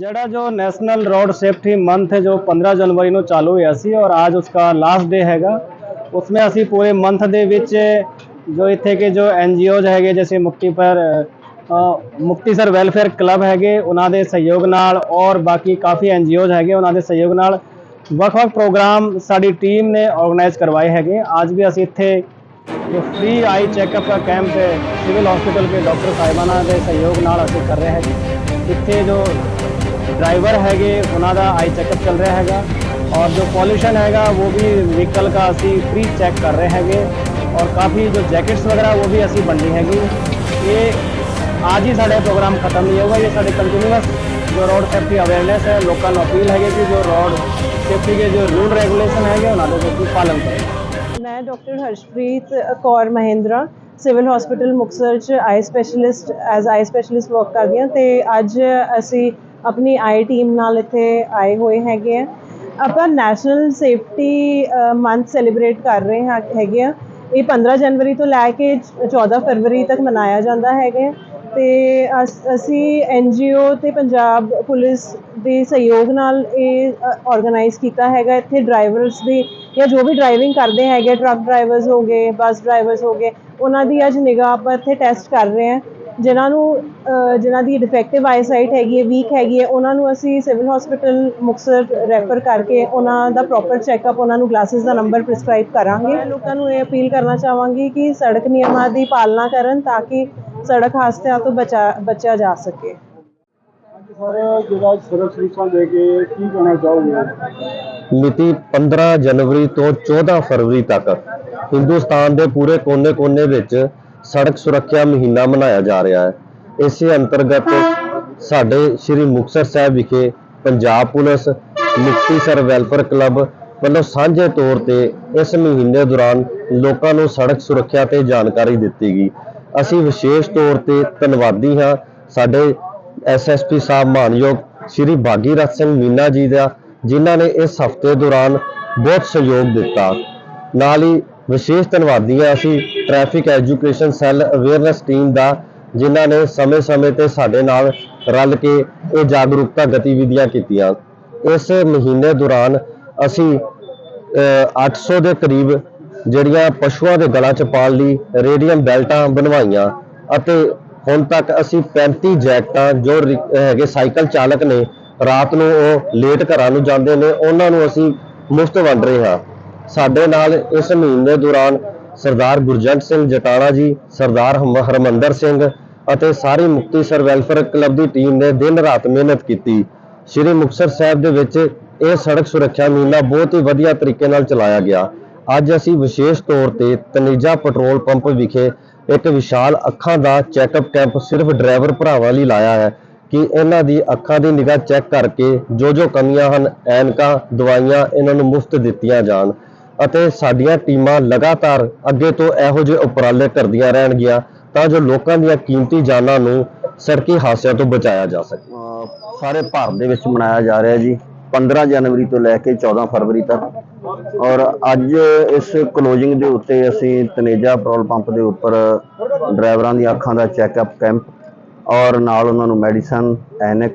ਜਿਹੜਾ ਜੋ national road safety month ਹੈ ਜੋ 15 ਜਨਵਰੀ ਨੂੰ ਚਾਲੂ ਹੋਇਆ ਸੀ ਔਰ ਅੱਜ ਉਸਕਾ ਲਾਸਟ ਡੇ ਹੈਗਾ ਉਸਮੇ ਅਸੀਂ ਪੂਰੇ ਮੰਥ ਦੇ ਵਿੱਚ ਜੋ ਇੱਥੇ ਕੇ ਜੋ ਐਨਜੀਓਜ਼ ਹੈਗੇ ਜਿਵੇਂ ਮੁਕਤੀ ਪਰ ਅ, ਮੁਕਤੀਸਰ ਵੈਲਫੇਅਰ ਕਲੱਬ ਹੈਗੇ ਉਹਨਾਂ ਦੇ ਸਹਿਯੋਗ ਨਾਲ ਔਰ ਬਾਕੀ ਕਾਫੀ ਐਨਜੀਓਜ਼ ਹੈਗੇ ਉਹਨਾਂ ਦੇ ਸਹਿਯੋਗ ਨਾਲ ਵੱਖ-ਵੱਖ ਪ੍ਰੋਗਰਾਮ ਸਾਡੀ ਟੀਮ ਨੇ ਆਰਗੇਨਾਈਜ਼ ਕਰਵਾਏ ਹੈਗੇ। ਅੱਜ ਵੀ ਅਸੀਂ ਇੱਥੇ ਜੋ ਫ੍ਰੀ ਆਈ ਚੈੱਕਅਪ ਦਾ ਕੈਂਪ ਹੈ ਸਿਵਲ ਹਸਪੀਟਲ ਕੇ ਡਾਕਟਰ ਸਾਹਿਬਾਨਾਂ ਦੇ ਸਹਿਯੋਗ ਨਾਲ ਅਸੀਂ ਕਰ ਰਹੇ ਹੈਗੇ। ਇੱਥੇ ਜੋ ਡਰਾਈਵਰ ਹੈਗੇ, ਉਹਨਾਂ ਦਾ ਆਈ ਚੈੱਕਅਪ ਚੱਲ ਰਿਹਾ ਹੈਗਾ ਔਰ ਜੋ ਪੋਲੂਸ਼ਨ ਹੈਗਾ, ਉਹ ਵੀ ਵਹੀਕਲ ਦਾ ਅਸੀਂ ਫ੍ਰੀ ਚੈੱਕ ਕਰ ਰਹੇ ਹੈਗੇ ਔਰ ਕਾਫੀ ਜੋ ਜੈਕਟਸ ਵਗੈਰਾ, ਉਹ ਵੀ ਅਸੀਂ ਵੰਡੀ ਹੈਗੀ। ਇਹ ਅੱਜ ਹੀ ਸਾਡੇ ਪ੍ਰੋਗਰਾਮ ਖਤਮ ਨਹੀਂ ਹੋਊਗਾ, ਇਹ ਸਾਡੇ ਕੰਟੀਨਿਊਸ ਜੋ ਰੋਡ ਸੇਫਟੀ ਅਵੇਅਰਨੈਸ ਹੈ, ਲੋਕਾਂ ਨੂੰ ਅਪੀਲ ਹੈਗੀ ਕਿ ਜੋ ਰੋਡ ਸੇਫਟੀ ਦੇ ਜੋ ਰੂਲ ਰੈਗੂਲੇਸ਼ਨ ਹੈਗੇ, ਉਹਨਾਂ ਦਾ ਤੁਸੀਂ ਪਾਲਣ ਕਰੋ। ਮੈਂ doctor Harshpreet Kaur Mahindra civil hospital Muktsar ਚ eye specialist as eye specialist work ਕਰਦੀ ਹਾਂ ਤੇ ਅੱਜ ਅਸੀਂ ਆਪਣੀ ਆਈ ਟੀਮ ਨਾਲ ਇੱਥੇ ਆਏ ਹੋਏ ਹੈਗੇ ਆ। ਆਪਾਂ ਨੈਸ਼ਨਲ ਸੇਫਟੀ ਮੰਥ ਸੈਲੀਬ੍ਰੇਟ ਕਰ ਰਹੇ ਹਾਂ, ਹੈਗੇ ਆ। ਇਹ 15 ਜਨਵਰੀ ਤੋਂ ਲੈ ਕੇ 14 ਫਰਵਰੀ ਤੱਕ ਮਨਾਇਆ ਜਾਂਦਾ ਹੈਗਾ ਹੈ। ਤੇ ਅਸ- ਅਸੀਂ ਐਨਜੀਓ ਤੇ ਪੰਜਾਬ ਪੁਲਿਸ ਦੇ ਸਹਿਯੋਗ ਨਾਲ ਇਹ ਆਰਗੇਨਾਈਜ਼ ਕੀਤਾ ਹੈਗਾ। ਇੱਥੇ ਡਰਾਈਵਰਸ ਦੀ ਜਾਂ ਜੋ ਵੀ ਡਰਾਈਵਿੰਗ ਕਰਦੇ ਹੈਗੇ ਟਰੱਕ ਡਰਾਈਵਰਸ ਹੋ ਗਏ ਬੱਸ ਡਰਾਈਵਰਸ ਹੋ ਗਏ, ਉਹਨਾਂ ਦੀ ਅੱਜ ਨਿਗਾਹ ਆਪਾਂ ਇੱਥੇ ਟੈਸਟ ਕਰ ਰਹੇ ਹਾਂ। ਜਿਨ੍ਹਾਂ ਨੂੰ ਜਿਨ੍ਹਾਂ ਦੀ ਡਿਫੈਕਟਿਵ ਆਈਸਾਈਟ ਹੈਗੀ ਹੈ ਵੀਕ ਹੈਗੀ ਹੈ ਉਹਨਾਂ ਨੂੰ ਅਸੀਂ ਸਿਵਲ ਹਸਪੀਟਲ ਮੁਕਤਸਰ ਰੈਫਰ ਕਰਕੇ ਉਹਨਾਂ ਦਾ ਪ੍ਰੋਪਰ ਚੈੱਕਅਪ ਉਹਨਾਂ ਨੂੰ ਗਲਾਸਿਸ ਦਾ ਨੰਬਰ ਪ੍ਰਿਸਕ੍ਰਾਈਬ ਕਰਾਂਗੇ। ਮੈਂ ਲੋਕਾਂ ਨੂੰ ਇਹ ਅਪੀਲ ਕਰਨਾ ਚਾਹਾਂਗੀ ਕਿ ਸੜਕ ਨਿਯਮਾਂ ਦੀ ਪਾਲਣਾ ਕਰਨ ਤਾਂ ਕਿ ਸੜਕ ਹਾਦਸਿਆਂ ਤੋਂ ਬਚਾ ਬਚਿਆ ਜਾ ਸਕੇ। ਸਰ ਜਿਹੜਾ ਸੜਕ ਸੁਰੱਖਿਆ ਦੇ ਕੇ ਕੀ ਕਹਿਣਾ ਚਾਹੋਗੇ? ਮਿਤੀ 15 ਜਨਵਰੀ ਤੋਂ 14 ਫਰਵਰੀ ਤੱਕ ਹਿੰਦੁਸਤਾਨ ਦੇ ਪੂਰੇ ਕੋਨੇ-ਕੋਨੇ ਵਿੱਚ ਸੜਕ ਸੁਰੱਖਿਆ ਮਹੀਨਾ ਮਨਾਇਆ ਜਾ ਰਿਹਾ ਹੈ। ਇਸੇ ਅੰਤਰਗਤ ਸਾਡੇ ਸ੍ਰੀ ਮੁਕਤਸਰ ਸਾਹਿਬ ਵਿਖੇ Punjab police Muktisar welfare club ਵੱਲੋਂ ਸਾਂਝੇ ਤੌਰ ਤੇ ਇਸ ਮਹੀਨੇ ਦੌਰਾਨ ਲੋਕਾਂ ਨੂੰ ਸੜਕ ਸੁਰੱਖਿਆ ਤੇ ਜਾਣਕਾਰੀ ਦਿੱਤੀ ਗਈ। ਅਸੀਂ ਵਿਸ਼ੇਸ਼ ਤੌਰ ਤੇ ਧੰਨਵਾਦੀ ਹਾਂ ਸਾਡੇ ਐਸਐਸਪੀ ਸਾਹਿਬ ਮਾਨਯੋਗ ਸ਼੍ਰੀ ਭਾਗੀਰਥ ਸਿੰਘ ਮੀਨਾ ਜੀ ਦਾ, ਜਿਨ੍ਹਾਂ ਨੇ ਇਸ ਹਫ਼ਤੇ ਦੌਰਾਨ ਬਹੁਤ ਸਹਿਯੋਗ ਦਿੱਤਾ। ਨਾਲ ਹੀ ਵਿਸ਼ੇਸ਼ ਧੰਨਵਾਦੀ ਹਾਂ ਅਸੀਂ traffic education cell awareness team ਦਾ, ਜਿਨ੍ਹਾਂ ਨੇ ਸਮੇਂ-ਸਮੇਂ ਤੇ ਸਾਡੇ ਨਾਲ ਰਲ ਕੇ ਇਹ ਜਾਗਰੂਕਤਾ ਗਤੀਵਿਧੀਆਂ ਕੀਤੀਆਂ। ਇਸ ਮਹੀਨੇ ਦੌਰਾਨ ਅਸੀਂ, ਅਹ 800 ਦੇ ਕਰੀਬ ਜਿਹੜੀਆਂ ਪਸ਼ੂਆਂ ਦੇ ਗਲਾਂ 'ਚ ਪਾਉਣ ਲਈ, ਰੇਡੀਅਮ ਬੈਲਟਾਂ ਬਣਵਾਈਆਂ ਅਤੇ ਹੁਣ ਤੱਕ ਅਸੀਂ 35 ਜੈਕਟਾਂ ਜੋ ਹੈਗੇ ਸਾਈਕਲ ਚਾਲਕ ਨੇ, ਰਾਤ ਨੂੰ ਉਹ ਲੇਟ ਘਰਾਂ ਨੂੰ ਜਾਂਦੇ ਨੇ, ਉਹਨਾਂ ਨੂੰ ਅਸੀਂ ਮੁਫਤ ਵੰਡ ਰਹੇ ਹਾਂ। ਸਾਡੇ ਨਾਲ ਇਸ ਮਹੀਨੇ ਦੌਰਾਨ ਸਰਦਾਰ ਗੁਰਜੰਟ ਸਿੰਘ ਜਟਾਣਾ ਜੀ, ਸਰਦਾਰ ਹਮ- ਹਰਮੰਦਰ ਸਿੰਘ ਅਤੇ ਸਾਰੀ ਮੁਕਤੀਸਰ ਵੈਲਫੇਅਰ ਕਲੱਬ ਦੀ ਟੀਮ ਨੇ ਦਿਨ ਰਾਤ ਮਿਹਨਤ ਕੀਤੀ। ਸ਼੍ਰੀ ਮੁਕਤਸਰ ਸਾਹਿਬ ਦੇ ਵਿੱਚ ਇਹ ਸੜਕ ਸੁਰੱਖਿਆ ਮਹੀਨਾ ਬਹੁਤ ਹੀ ਵਧੀਆ ਤਰੀਕੇ ਨਾਲ ਚਲਾਇਆ ਗਿਆ। ਅੱਜ ਅਸੀਂ ਵਿਸ਼ੇਸ਼ ਤੌਰ ਤੇ ਤਨੇਜਾ ਪੈਟਰੋਲ ਪੰਪ ਵਿਖੇ ਇੱਕ ਵਿਸ਼ਾਲ ਅੱਖਾਂ ਦਾ ਚੈੱਕਅਪ ਕੈਂਪ ਸਿਰਫ ਡਰਾਈਵਰ ਭਰਾਵਾਂ ਲਈ ਲਾਇਆ ਹੈ ਕਿ ਇਹਨਾਂ ਦੀ ਅੱਖਾਂ ਦੀ ਨਿਗਾਹ ਚੈੱਕ ਕਰਕੇ ਜੋ ਜੋ ਕਮੀਆਂ ਹਨ, ਐਨਕਾਂ, ਦਵਾਈਆਂ ਇਹਨਾਂ ਨੂੰ ਮੁਫਤ ਦਿੱਤੀਆਂ ਜਾਣ। ਅਤੇ ਸਾਡੀਆਂ ਟੀਮਾਂ ਲਗਾਤਾਰ ਅੱਗੇ ਤੋਂ ਇਹੋ ਜਿਹੇ ਉਪਰਾਲੇ ਕਰਦੀਆਂ ਰਹਿਣਗੀਆਂ ਤਾਂ ਜੋ ਲੋਕਾਂ ਦੀਆਂ ਕੀਮਤੀ ਜਾਨਾਂ ਨੂੰ ਸੜਕੀ ਹਾਦਸਿਆਂ ਤੋਂ ਬਚਾਇਆ ਜਾ ਸਕੇ। ਸਾਰੇ ਭਾਰਤ ਦੇ ਵਿੱਚ ਮਨਾਇਆ ਜਾ ਰਿਹਾ ਜੀ 15 ਜਨਵਰੀ ਤੋਂ ਲੈ ਕੇ 14 ਫਰਵਰੀ ਤੱਕ। ਔਰ ਅੱਜ ਇਸ ਕਲੋਜ਼ਿੰਗ ਦੇ ਉੱਤੇ ਅਸੀਂ ਤਨੇਜਾ ਪੈਟਰੋਲ ਪੰਪ ਦੇ ਉੱਪਰ ਡਰਾਈਵਰਾਂ ਦੀਆਂ ਅੱਖਾਂ ਦਾ ਚੈੱਕਅਪ ਕੈਂਪ ਔਰ ਨਾਲ ਉਹਨਾਂ ਨੂੰ ਮੈਡੀਸਨ, ਐਨਕ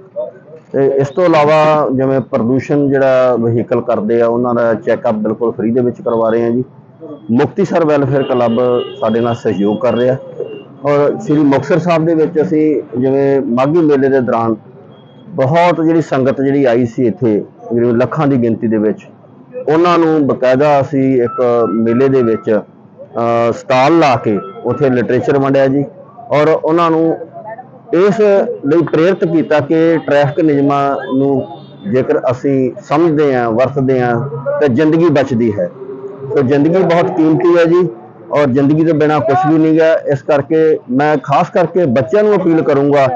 ਤੇ ਇਸ ਤੋਂ ਇਲਾਵਾ ਜਿਵੇਂ ਪ੍ਰਦੂਸ਼ਣ ਜਿਹੜਾ ਵਹੀਕਲ ਕਰਦੇ ਆ, ਉਹਨਾਂ ਦਾ ਚੈੱਕਅਪ ਬਿਲਕੁਲ ਫ੍ਰੀ ਦੇ ਵਿੱਚ ਕਰਵਾ ਰਹੇ ਹਾਂ ਜੀ। ਮੁਕਤੀਸਰ ਵੈਲਫੇਅਰ ਕਲੱਬ ਸਾਡੇ ਨਾਲ ਸਹਿਯੋਗ ਕਰ ਰਿਹਾ। ਔਰ ਸ੍ਰੀ ਮੁਕਤਸਰ ਸਾਹਿਬ ਦੇ ਵਿੱਚ ਅਸੀਂ ਜਿਵੇਂ ਮਾਘੀ ਮੇਲੇ ਦੇ ਦੌਰਾਨ ਬਹੁਤ ਜਿਹੜੀ ਸੰਗਤ ਜਿਹੜੀ ਆਈ ਸੀ ਇੱਥੇ ਜਿਹੜੀ ਲੱਖਾਂ ਦੀ ਗਿਣਤੀ ਦੇ ਵਿੱਚ, ਉਹਨਾਂ ਨੂੰ ਬਕਾਇਦਾ ਅਸੀਂ ਇੱਕ ਮੇਲੇ ਦੇ ਵਿੱਚ ਸਟਾਲ ਲਾ ਕੇ ਉੱਥੇ ਲਿਟਰੇਚਰ ਵੰਡਿਆ ਜੀ। ਔਰ ਉਹਨਾਂ ਨੂੰ ਇਸ ਲਈ ਪ੍ਰੇਰਿਤ ਕੀਤਾ ਕਿ ਟ੍ਰੈਫਿਕ ਨਿਯਮਾਂ ਨੂੰ ਜੇਕਰ ਅਸੀਂ ਸਮਝਦੇ ਹਾਂ ਵਰਤਦੇ ਹਾਂ ਤਾਂ ਜ਼ਿੰਦਗੀ ਬਚਦੀ ਹੈ। ਸੋ ਜ਼ਿੰਦਗੀ ਬਹੁਤ ਕੀਮਤੀ ਹੈ ਜੀ ਔਰ ਜ਼ਿੰਦਗੀ ਤੋਂ ਬਿਨਾ ਕੁਝ ਵੀ ਨਹੀਂ ਹੈ। ਇਸ ਕਰਕੇ ਮੈਂ ਖਾਸ ਕਰਕੇ ਬੱਚਿਆਂ ਨੂੰ ਅਪੀਲ ਕਰੂੰਗਾ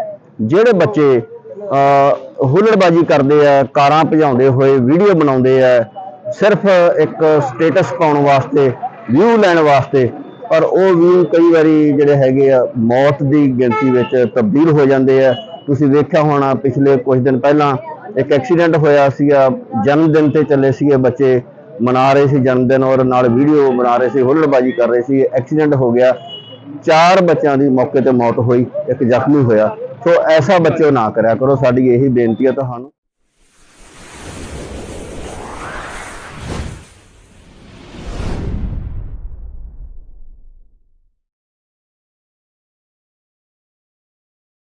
ਜਿਹੜੇ ਬੱਚੇ ਅਹ, ਹੁੱਲੜਬਾਜ਼ੀ ਕਰਦੇ ਆ ਕਾਰਾਂ ਭਜਾਉਂਦੇ ਹੋਏ ਵੀਡੀਓ ਬਣਾਉਂਦੇ ਆ ਸਿਰਫ ਇੱਕ ਸਟੇਟਸ ਪਾਉਣ ਵਾਸਤੇ ਵਿਊ ਲੈਣ ਵਾਸਤੇ ਪਰ ਉਹ ਵੀ ਕਈ ਵਾਰੀ ਜਿਹੜੇ ਹੈਗੇ ਆ, ਮੌਤ ਦੀ ਗਿਣਤੀ ਵਿੱਚ ਤਬਦੀਲ ਹੋ ਜਾਂਦੇ ਆ। ਤੁਸੀਂ ਵੇਖਿਆ ਹੋਣਾ, ਪਿਛਲੇ ਕੁਝ ਦਿਨ ਪਹਿਲਾਂ ਇੱਕ ਐਕਸੀਡੈਂਟ ਹੋਇਆ ਸੀਗਾ ਜਨਮ ਦਿਨ ਤੇ ਚੱਲੇ ਸੀਗੇ ਬੱਚੇ, ਮਨਾ ਰਹੇ ਸੀ ਜਨਮ ਦਿਨ ਔਰ ਨਾਲ ਵੀਡੀਓ ਬਣਾ ਰਹੇ ਸੀ, ਹੁੱਲੜਬਾਜੀ ਕਰ ਰਹੇ ਸੀ, ਐਕਸੀਡੈਂਟ ਹੋ ਗਿਆ। ਚਾਰ ਬੱਚਿਆਂ ਦੀ ਮੌਕੇ ਤੇ ਮੌਤ ਹੋਈ, ਇੱਕ ਜ਼ਖਮੀ ਹੋਇਆ। ਸੋ ਐਸਾ ਬੱਚਿਓ ਨਾ ਕਰਿਆ ਕਰੋ, ਸਾਡੀ ਇਹੀ ਬੇਨਤੀ ਹੈ ਤੁਹਾਨੂੰ।